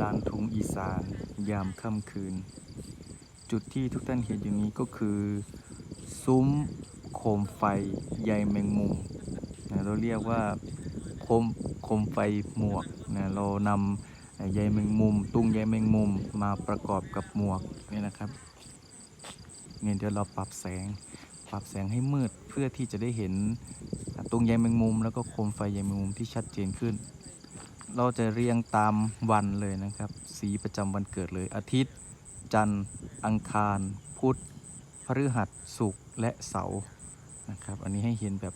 ลานทุงอีสานยามค่ำคืน จุดที่ทุกท่านเห็นอยู่นี้ก็คือ ซุ้มโคมไฟใยแมงมุมนะเราเรียกว่าโคมโคมไฟหมวกนะเรานำใยแมงมุม ตุ้งใยแมงมุมมาประกอบกับหมวกนี่นะครับเนี่ยเดี๋ยวเราปรับแสง ปรับแสงให้มืดเพื่อที่จะได้เห็นตุ้งใยแมงมุม แล้วก็โคมไฟใยแมงมุมที่ชัดเจนขึ้น เราจะเรียงตามวันเลยนะครับ สีประจำวันเกิดเลย อาทิตย์ จันทร์ อังคาร พุธพฤหัสศุกร์และเสาร์นะครับ อันนี้ให้เห็นแบบ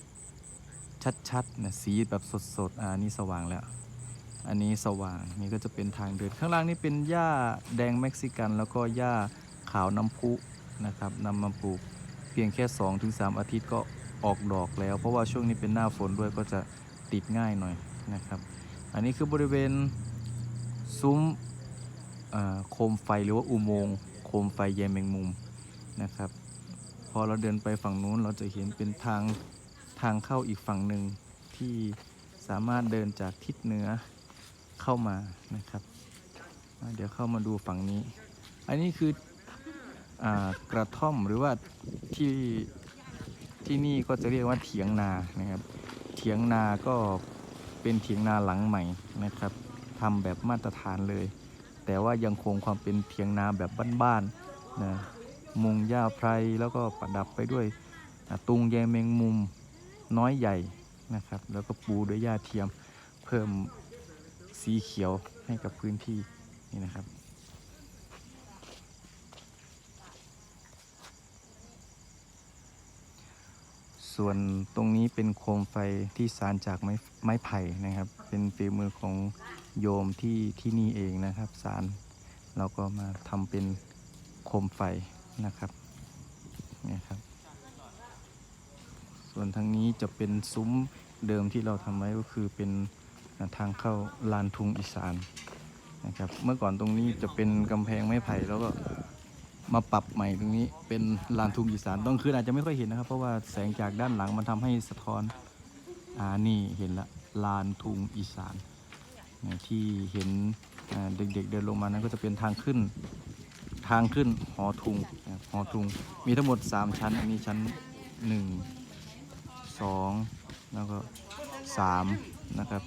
ชัดๆนะสีแบบสดๆอ่านี่สว่างแล้วอันนี้สว่างนี่ก็จะเป็นทางเดินข้างล่างนี่เป็นหญ้าแดงเม็กซิกัน แล้วก็หญ้าขาวน้ำพุนะครับนำมาปลูกเพียงแค่ 2-3 อาทิตย์ก็ออกดอกแล้ว เพราะว่าช่วงนี้เป็นหน้าฝนด้วยก็จะติดง่ายหน่อยนะครับ อันนี้คือบริเวณซุ้มโคมไฟหรือว่าอุโมงค์โคมไฟแยมแมงมุมนะครับ พอเราเดินไปฝั่งนู้นเราจะเห็นเป็นทางทางเข้าอีกฝั่งหนึ่งที่สามารถเดินจากทิศเหนือเข้ามานะครับ เดี๋ยวเข้ามาดูฝั่งนี้ อันนี้คืออกระท่อมหรือว่าที่ที่นี่ก็จะเรียกว่าเถียงนานะครับ เถียงนาก็ เป็นเถียงนาหลังใหม่นะครับทำแบบมาตรฐานเลย แต่ว่ายังคงความเป็นเถียงนาแบบบ้านๆนะมุงหญ้าไพรแล้วก็ประดับไปด้วยตุงแยงแมงมุมน้อยใหญ่นะครับ แล้วก็ปูด้วยหญ้าเทียมเพิ่มสีเขียวให้กับพื้นที่นี่นะครับ ส่วนตรงนี้เป็นโคมไฟที่สารจากไม้ไม้ไผ่นะครับ เป็นฝีมือของโยมที่ที่นี่เองนะครับสารเราก็มาทำเป็นโคมไฟนะครับนี่ครับ ส่วนทางนี้จะเป็นซุ้มเดิมที่เราทำไว้ก็คือเป็นทางเข้าลานทุงอีสานนะครับ เมื่อก่อนตรงนี้จะเป็นกำแพงไม้ไผ่แล้วก็ มาปรับใหม่ตรงนี้เป็นลานทุงอีสานต้องคืนอาจจะไม่ค่อยเห็นนะครับ เพราะว่าแสงจากด้านหลังมันทำให้สะท้อนอ่านี่เห็นละลานทุงอีสานที่เห็นเด็กๆเดินลงมานั้นก็จะเป็นทางขึ้นทางขึ้นหอทุงหอทุงมีทั้งหมด 3 ชั้น อันนี้ชั้น 1 2 แล้วก็ 3 นะครับ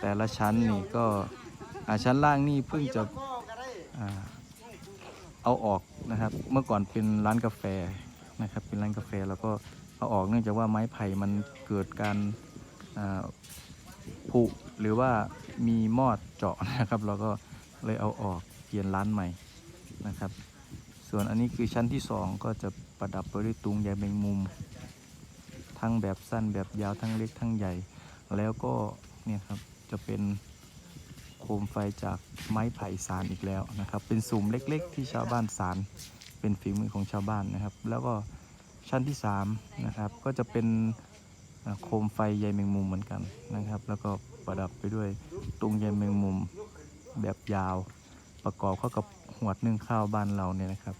แต่ละชั้นนี่ก็ชั้นล่างนี่เพิ่งจะ เอาออกนะครับ เมื่อก่อนเป็นร้านกาแฟนะครับ เป็นร้านกาแฟแล้วก็เอาออกเนื่องจากว่าไม้ไผ่มันเกิดการผุหรือว่ามีมอดเจาะนะครับ เราก็เลยเอาออกเปลี่ยนร้านใหม่นะครับ ส่วนอันนี้คือชั้นที่สองก็จะประดับไปด้วยตุงใยแมงมุม ทั้งแบบสั้นแบบยาวทั้งเล็กทั้งใหญ่ แล้วก็เนี่ยครับจะเป็น คมไฟจากไม้ไผ่สารอีกแล้วนะครับ เป็นสุ่มเล็กๆ ที่ชาวบ้านสารเป็นฝีมือของชาวบ้านนะครับ แล้วก็ชั้นที่3นะครับก็จะเป็นโคมไฟใยแมงมุมเหมือนกันนะครับ แล้วก็ประดับไปด้วยตุงใยแมงมุมแบบยาว ประกอบเข้ากับหวดนึ่งข้าวบ้านเราเนี่ยนะครับ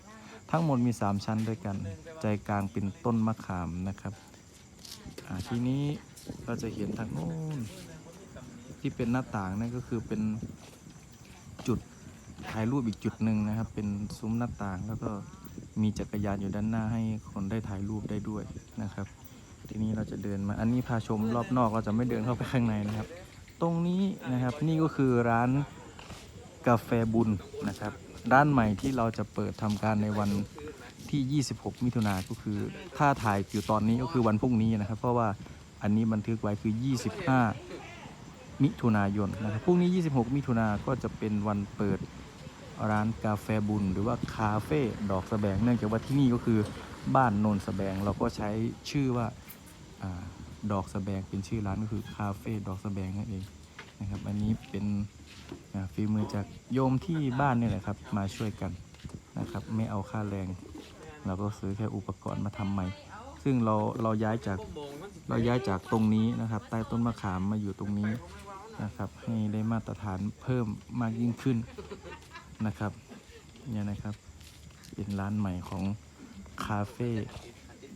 ทั้งหมดมี 3 ชั้นด้วยกัน ใจกลางเป็นต้นมะขามนะครับทีนี้เราจะเห็นทางโน้น ที่เป็นหน้าต่างนั่นก็คือเป็นจุดถ่ายรูปอีกจุดหนึ่งนะครับ เป็นซุ้มหน้าต่างแล้วก็มีจักรยานอยู่ด้านหน้าให้คนได้ถ่ายรูปได้ด้วยนะครับ ทีนี้เราจะเดินมาอันนี้พาชมรอบนอกเราจะไม่เดินเข้าไปข้างในนะครับ ตรงนี้นะครับนี่ก็คือร้านกาแฟบุญนะครับร้านใหม่ที่เราจะเปิดทำการในวันที่ 26 มิถุนาก็คือถ้าถ่ายอยู่ตอนนี้ก็คือวันพรุ่งนี้นะครับ เพราะว่าอันนี้บันทึกไว้คือ 25 มิถุนายนนะครับพรุ่งนี้ 26 มิถุนาก็จะเป็นวันเปิดร้านกาแฟบุญ หรือว่าคาเฟ่ดอกสะแบงเนื่องจากว่าที่นี่ก็คือบ้านโนนสะแบงเราก็ใช้ชื่อว่าอดอกสะแบงเป็นชื่อร้านก็คือคาเฟ่ดอกสะแบงนั่นเองนะครับ อันนี้เป็นฝีมือจากโยมที่บ้านนี่แหละครับมาช่วยกันนะครับ ไม่เอาค่าแรง เราก็ซื้อแค่อุปกรณ์มาทำใหม่ ซึ่งเราเราย้ายจากเราย้ายจากตรงนี้นะครับ ใต้ต้นมะขามมาอยู่ตรงนี้ นะครับ ให้ได้มาตรฐานเพิ่มมากยิ่งขึ้นนะครับเนี่ยนะครับ เป็นร้านใหม่ของคาเฟ่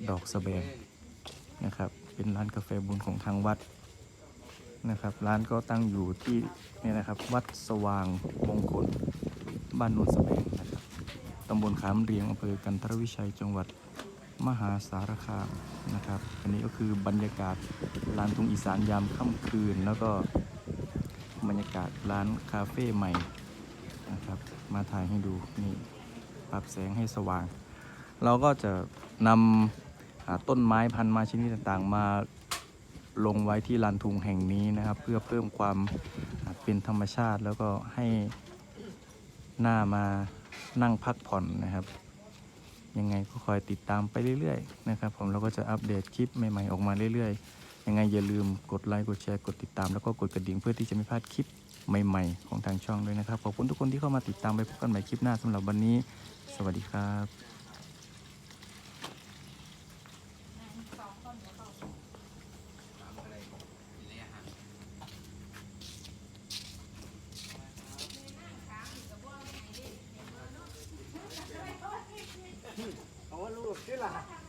ดอกสแบงนะครับ เป็นร้านกาแฟบุญของทางวัดนะครับ ร้านก็ตั้งอยู่ที่เนี่ยนะครับ วัดสว่างมงคลบ้านโนนสแบงนะครับตำบลขามเรียงอำเภอกันทรวิชัยจังหวัดมหาสารคามนะครับ อันนี้ก็คือบรรยากาศร้านทุงอีสานยามค่ำคืน แล้วก็ บรรยากาศร้านคาเฟ่ใหม่นะครับ มาถ่ายให้ดูนี่ปรับแสงให้สว่าง เราก็จะนำต้นไม้พันธุ์ไม้ชนิดต่างๆ มาลงไว้ที่ลานทุงแห่งนี้นะครับ เพื่อเพิ่มความเป็นธรรมชาติ แล้วก็ให้หน้ามานั่งพักผ่อนนะครับ ยังไงก็คอยติดตามไปเรื่อยๆนะครับ ผมเราก็จะอัปเดตคลิปใหม่ๆออกมาเรื่อยๆ ยังไงอย่าลืมกดไลค์กดแชร์กดติดตามแล้วก็กดกระดิ่งเพื่อที่จะไม่พลาดคลิปใหม่ๆ ของทางช่องด้วยนะครับ ขอบคุณทุกคนที่เข้ามาติดตามไปพบกันใหม่คลิปหน้าสำหรับวันนี้ สวัสดีครับ好啊，露露，了。